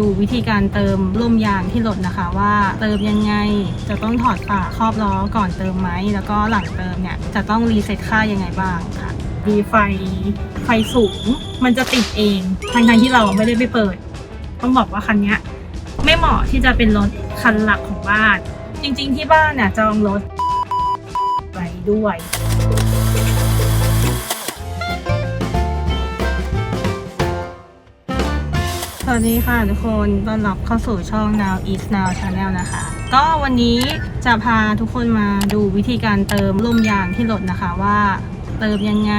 ดูวิธีการเติมลมยางที่รถนะคะ ว่าเติมยังไงจะต้องถอดฝาครอบล้อก่อนเติมไหมแล้วก็หลังเติมเนี่ยจะต้องรีเซ็ตค่ายังไงบ้างค่ะดีไฟไฟสูงมันจะติดเองทั้งทที่เราไม่ได้ไปเปิด ต้องบอกว่าคันนี้ไม่เหมาะที่จะเป็นรถคันหลักของบ้าน จริง ๆ ที่บ้านเนี่ยจองรถไว้ด้วย วัสดีค่ะทุกคนต้อนรับเข้าสู่ช่อง Now is Now Channel นะคะ ก็วันนี้จะพาทุกคนมาดูวิธีการเติมลมยางที่รถนะคะว่าเติมยังไง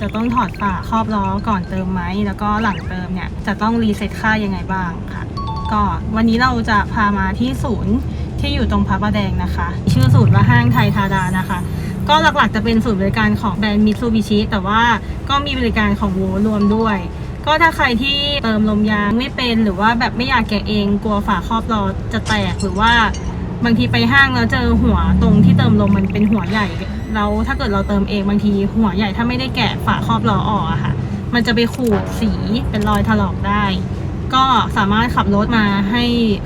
จะต้องถอดฝาครอบล้อก่อนเติมไหม แล้วก็หลังเติมเนี่ย จะต้องรีเซ็ตค่ายังไงบ้างค่ะ ก็วันนี้เราจะพามาที่ศูนย์ที่อยู่ตรงพระประแดงนะคะ ชื่อศูนย์ว่าห้างไทยทาดานะคะก็หลักๆจะเป็นศูนย์บริการของแบรนด์มิ t ซูบิชิแต่ว่าก็มีบริการของโวรวมด้วย ก็ถ้าใครที่เติมลมยางไม่เป็นหรือว่าแบบไม่อยากแกะเองกลัวฝาครอบล้อจะแตกหรือว่าบางทีไปห้างแล้วเจอหัวตรงที่เติมลมมันเป็นหัวใหญ่แล้วถ้าเกิดเราเติมเองบางทีหัวใหญ่ถ้าไม่ได้แกะฝาครอบล้อออกอะค่ะ มันจะไปขูดสีเป็นรอยถลอกได้ ก็สามารถขับรถมาให้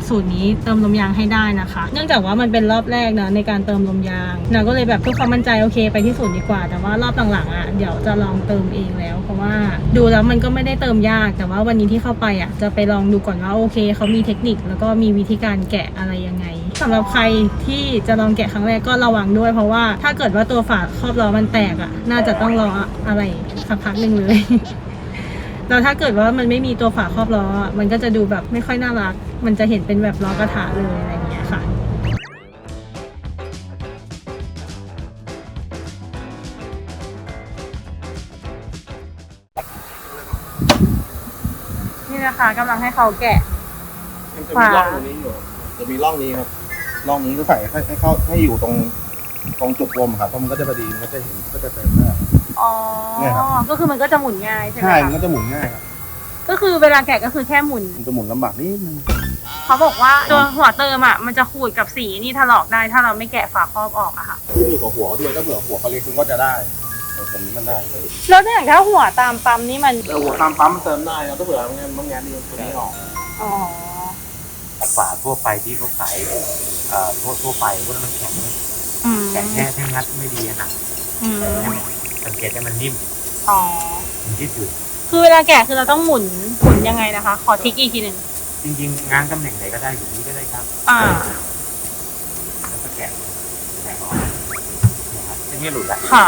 สูตรนี้เติมลมยางให้ได้นะคะ เนื่องจากว่ามันเป็นรอบแรกนะในการเติมลมยางนาก็เลยแบบเพื่อความมั่นใจโอเคไปที่ศูนย์ดีกว่า แต่ว่ารอบหลังๆอะเดี๋ยวจะลองเติมเองแล้ว เพราะว่าดูแล้วมันก็ไม่ได้เติมยากแต่ว่าวันนี้ที่เข้าไปอะจะไปลองดูก่อนว่าโอเคเขามีเทคนิคแล้วก็มีวิธีการแกะอะไรยังไงสำหรับใครที่จะลองแกะครั้งแรกก็ระวังด้วย เพราะว่าถ้าเกิดว่าตัวฝาครอบล้อมันแตกอะน่าจะต้องรออะไรสักพักหนึ่งเลย แล้วถ้าเกิดว่ามันไม่มีตัวฝาครอบล้อ มันก็จะดูแบบไม่ค่อยน่ารัก มันจะเห็นเป็นแบบล้อกระถาเลยอะไรอย่างเงี้ยค่ะนี่นะคะกำลังให้เขาแกะ มันจะมีร่องตรงนี้อยู่ จะมีร่องนี้ครับ ร่องนี้ก็ใส่ให้ให้เข้าให้อยู่ตรง ตรงจุกลมครับเพราะมันก็จะพอดีมันก็จะเห็นก็จะเต็มหน้า อ๋อ เนี่ยครับ ก็คือมันก็จะหมุนง่ายใช่ไหมใช่มันคะก็จะหมุนง่ายครับก็คือเวลาแกะก็คือแค่หมุน มันจะหมุนลำบากนิดนึงเขาบอกว่าตัวหัวเติมอะมันจะขูดกับสีนี่ถลอกได้ถ้าเราไม่แกะฝาครอบออกอะค่ะ ขึ้นอยู่กับหัวด้วยถ้าเผื่อหัวเขาเล็กคุณก็จะได้แต่ตรงนี้มันได้เลยแล้วอย่างถ้าหัวตามปั๊มนี่มัน แต่หัวตามปั๊มมันเติมได้นะถ้าเผื่อบางงานบางงานนี่ตัวนี้ออก อ๋อ ฝาทั่วไปที่เขาขายเอ่อทั่วทั่วไปพวกนั้นมันแข็ง อืมแข็งแค่แค่งัดไม่ดีอะนะอืมสังเกตได้มันนิ่มอ๋อ มันยืดหยุ่นคือเวลาแกะคือเราต้องหมุนหมุนยังไงนะคะ ขอทิกอีกทีหนึ่งจริง ๆ ง้างตำแหน่งไหนก็ได้อยู่นี้ก็ได้ครับ อ่า แล้วก็แกะแกะออกเนี่ยครับอันนี้หลุดละค่ะ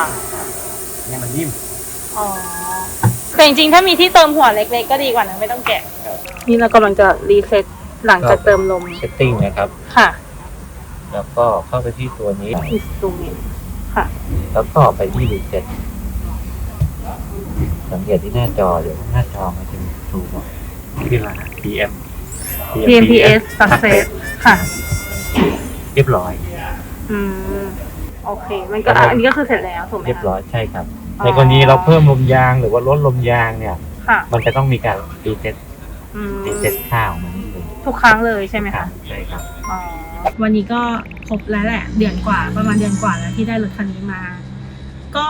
เนี่ยมันนิ่มอ๋อ แต่จริงๆ ถ้ามีที่เติมหัวเล็กๆ ก็ดีกว่านะไม่ต้องแกะ นี่เรากำลังจะรีเซ็ตหลังจากเติมลมเซตติ้งนะครับ ค่ะ แล้วก็เข้าไปที่ตัวนี้อินสตูเมนค่ะ แล้วก็ไปที่รีเซ็ตสังเกตที่หน้าจอเดี๋ยวหน้าจอมันจะมีถูกที่อะไรนะ PM PMPS success ค่ะ เรียบร้อย อืม โอเค มันก็อะอันนี้ก็คือเสร็จแล้วถูกไหมคะเรียบร้อยใช่ครับอ๋อในกรณีเราเพิ่มลมยางหรือว่าลดลมยางเนี่ย ค่ะ มันจะต้องมีการรีเซ็ตอืมรีเซ็ตค่าของมันนิดนึง ทุกครั้งเลยใช่ไหมคะใช่ครับอ๋อวันนี้ก็ครบแล้วแหละ เดือนกว่าประมาณเดือนกว่าแล้วที่ได้รถคันนี้มา ก็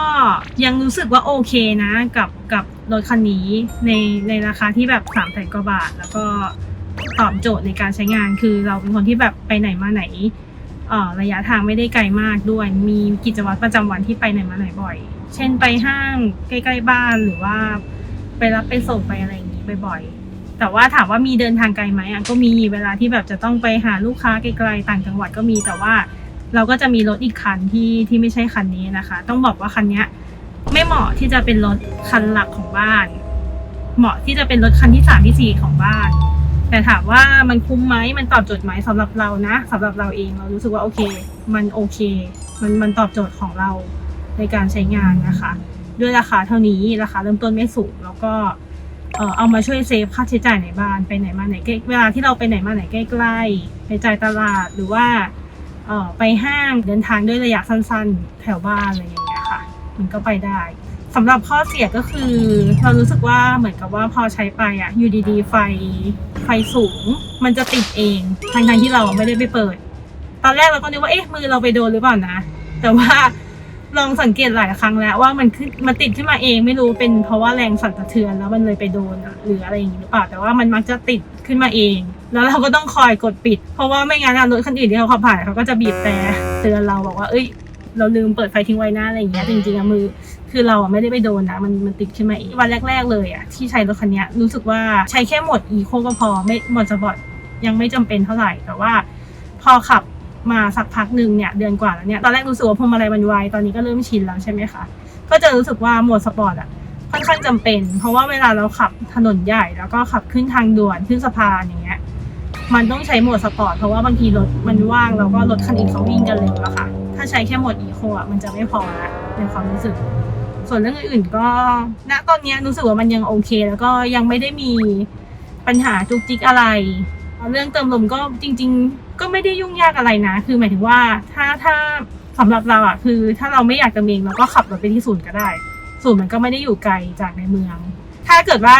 ยังรู้สึกว่าโอเคนะกับกับรถคันนี้ในในราคาที่แบบสามแสนกว่าบาท แล้วก็ตอบโจทย์ในการใช้งานคือเราเป็นคนที่แบบไปไหนมาไหนเอ่อระยะทางไม่ได้ไกลมากด้วย มีกิจวัตรประจำวันที่ไปไหนมาไหนบ่อย เช่นไปห้างใกล้ ๆ บ้านหรือว่าไปรับไปส่งไปอะไรอย่างนี้บ่อยๆ แต่ว่าถามว่ามีเดินทางไกลไหมอะก็มีเวลาที่แบบจะต้องไปหาลูกค้าไกลๆต่างจังหวัดก็มีแต่ว่าเราก็จะมีรถอีกคันที่ที่ไม่ใช่คันนี้นะคะ ต้องบอกว่าคันนี้ไม่เหมาะที่จะเป็นรถคันหลักของบ้าน เหมาะที่จะเป็นรถคันที่สามที่สี่ของบ้าน แต่ถามว่ามันคุ้มไหมมันตอบโจทย์ไหมสำหรับเรานะสำหรับเราเองเรารู้สึกว่าโอเค มันโอเค มันมันตอบโจทย์ของเราในการใช้งานนะคะ ด้วยราคาเท่านี้ราคาเริ่มต้นไม่สูงแล้วก็ เอ่อเอามาช่วยเซฟค่าใช้จ่ายในบ้านไปไหนมาไหนใกล้เวลาที่เราไปไหนมาไหนใกล้ๆไปจ่ายตลาดหรือว่าเอ่อไปห้างเดินทางด้วยระยะสั้นๆ แถวบ้านอะไรอย่างเงี้ยค่ะ มันก็ไปได้สำหรับข้อเสียก็คือ เรารู้สึกว่าเหมือนกับว่าพอใช้ไปอะอยู่ดีๆ ไฟไฟสูง มันจะติดเองทั้งทที่เราไม่ได้ไปเปิด ตอนแรกเราก็นึกว่าเอ๊ะมือเราไปโดนหรือเปล่านะ แต่ว่า ลองสังเกตหลายครั้งแล้วว่ามันขึ้นมันติดขึ้นมาเองไม่รู้เป็นเพราะว่าแรงสั่นสะเทือนแล้วมันเลยไปโดนหรืออะไรอย่างนี้หรือเปล่าแต่ว่ามันมักจะติดขึ้นมาเอง แล้วเราก็ต้องคอยกดปิด เพราะว่าไม่งั้นรถคันอื่นที่เขาขับผ่านเขาก็จะบีบแต่เตือนเราบอกว่าเอ้ย เราลืมเปิดไฟทิ้งไว้หนะอะไรอย่างเงี้ยจริงๆอะมือ คือเราไม่ได้ไปโดนนะมันมันติดขึ้นมาเองวันแรก ๆ เลยอะที่ใช้รถคันเนี้ยรู้สึกว่าใช้แค่หมดอีโคก็พอไม่หมดสปอร์ตยังไม่จำเป็นเท่าไหร่แต่ว่า พอขับ มาสักพักหนึ่งเนี่ยเดือนกว่าแล้วเนี่ยตอนแรกรู้สึกว่าพวงมาลัยมันไวตอนนี้ก็เริ่มชินแล้วใช่ไหมคะก็จะรู้สึกว่าโหมดสปอร์ตอะค่อนข้างจำเป็น เพราะว่าเวลาเราขับถนนใหญ่แล้วก็ขับขึ้นทางด่วนขึ้นสะพานอย่างเงี้ยมันต้องใช้โหมดสปอร์ตเพราะว่าบางทีรถมันว่างแล้วก็รถคันอื่นเขาวิ่งกันเร็วอะค่ะ ถ้าใช้แค่โหมดอีโคอะมันจะไม่พอละในความรู้สึก ส่วนเรื่องอื่นๆก็ณตอนนี้รู้สึกว่ามันยังโอเค แล้วก็ยังไม่ได้มีปัญหาจุกจิกอะไร เรื่องเติมลมก็จริง ๆ ก็ไม่ได้ยุ่งยากอะไรนะ คือหมายถึงว่าถ้าถ้าสำหรับเราอะคือ ถ้าเราไม่อยากเติมงเราก็ขับรถไปที่ศูนย์ก็ได้ ศูนย์มันก็ไม่ได้อยู่ไกลจากในเมือง ถ้าเกิดว่า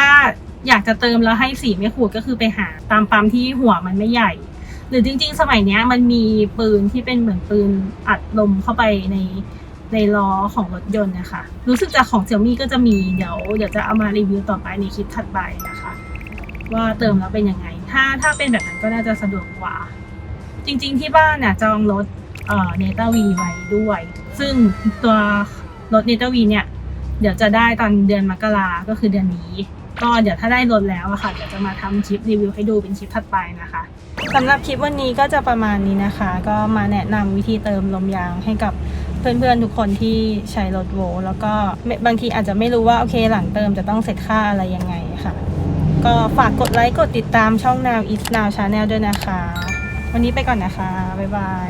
อยากจะเติมแล้วให้สีไม่ขูดก็คือไปหาตามปั๊มที่หัวมันไม่ใหญ่ หรือจริง ๆ สมัยนี้มันมีปืนที่เป็นเหมือนปืนอัดลมเข้าไปในในล้อของรถยนต์นะคะ รู้สึกจากของเซี่ยมี่ก็จะมีเดี๋ยวเดี๋ยวจะเอามารีวิวต่อไปในคลิปถัดไปนะคะ ว่าเติมแล้วเป็นยังไง ถ้าถ้าเป็นแบบนั้นก็น่าจะสะดวกกว่า จริงๆที่บ้านน่ะจองรถเอ่อเนต้าวีไว้ด้วย ซึ่งตัวรถเนต้าวีเนี่ย เดี๋ยวจะได้ตอนเดือนมกราก็คือเดือนนี้ ก็เดี๋ยวถ้าได้รถแล้วอะค่ะ เดี๋ยวจะมาทำคลิปรีวิวให้ดูเป็นคลิปถัดไปนะคะสำหรับคลิปวันนี้ก็จะประมาณนี้นะคะ ก็มาแนะนำวิธีเติมลมยางให้กับเพื่อนๆทุกคนที่ใช้รถโวลแล้วก็บางทีอาจจะไม่รู้ว่าโอเคหลังเติมจะต้องเสร็จค่าอะไรยังไงค่ะ ก็ฝากกดไลค์กดติดตามช่อง Now is Now Channel ด้วยนะคะ วันนี้ไปก่อนนะคะ บ๊ายบาย